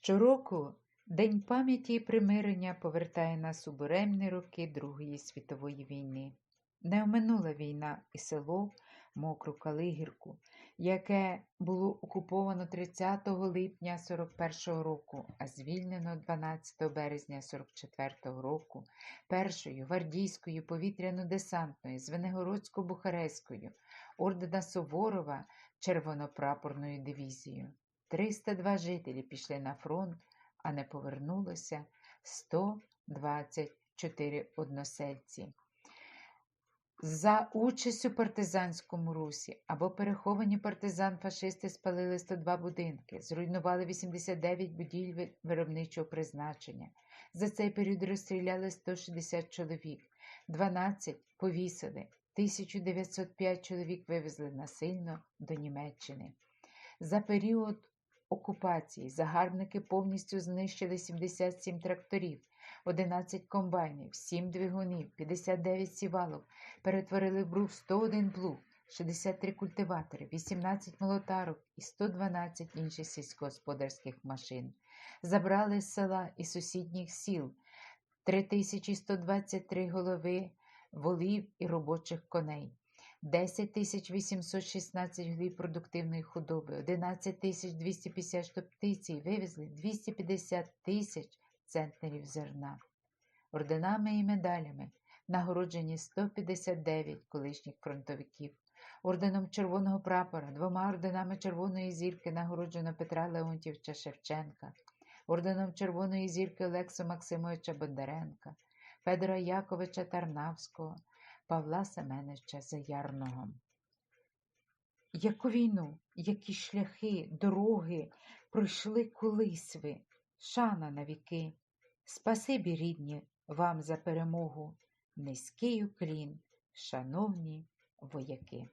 Щороку День пам'яті і примирення повертає нас у буремні роки Другої світової війни. Не оминула війна і село Мокру Калигірку, яке було окуповано 30 липня 41 року, а звільнено 12 березня 44 року першою гвардійською повітряно-десантною Звенигородсько-Бухарестською ордена Суворова червонопрапорною дивізією. 302 жителі пішли на фронт, а не повернулося 124 односельці. За участь у партизанському русі або переховані партизан фашисти спалили 102 будинки, зруйнували 89 будівель виробничого призначення. За цей період розстріляли 160 чоловік, 12 повісили, 1905 чоловік вивезли насильно до Німеччини. За період окупації загарбники повністю знищили 77 тракторів, 11 комбайнів, 7 двигунів, 59 сівалок, перетворили в брук 101 плуг, 63 культиватори, 18 молотарок і 112 інших сільськогосподарських машин. Забрали з села і сусідніх сіл 3123 голови, волів і робочих коней. 10 816 голів продуктивної худоби, 11 тисяч 250 штук птиці вивезли 250 тисяч центнерів зерна. Орденами і медалями. Нагороджені 159 колишніх фронтовиків. Орденом Червоного прапора, двома орденами Червоної зірки нагороджено Петра Леонтівича Шевченка, орденом Червоної зірки Олексу Максимовича Бондаренка, Федора Яковича Тарнавського, Павла Семеновича Заярного. Яку війну, які шляхи, дороги пройшли колись ви, шана на віки. Спасибі, рідні, вам за перемогу, низький уклін, шановні вояки.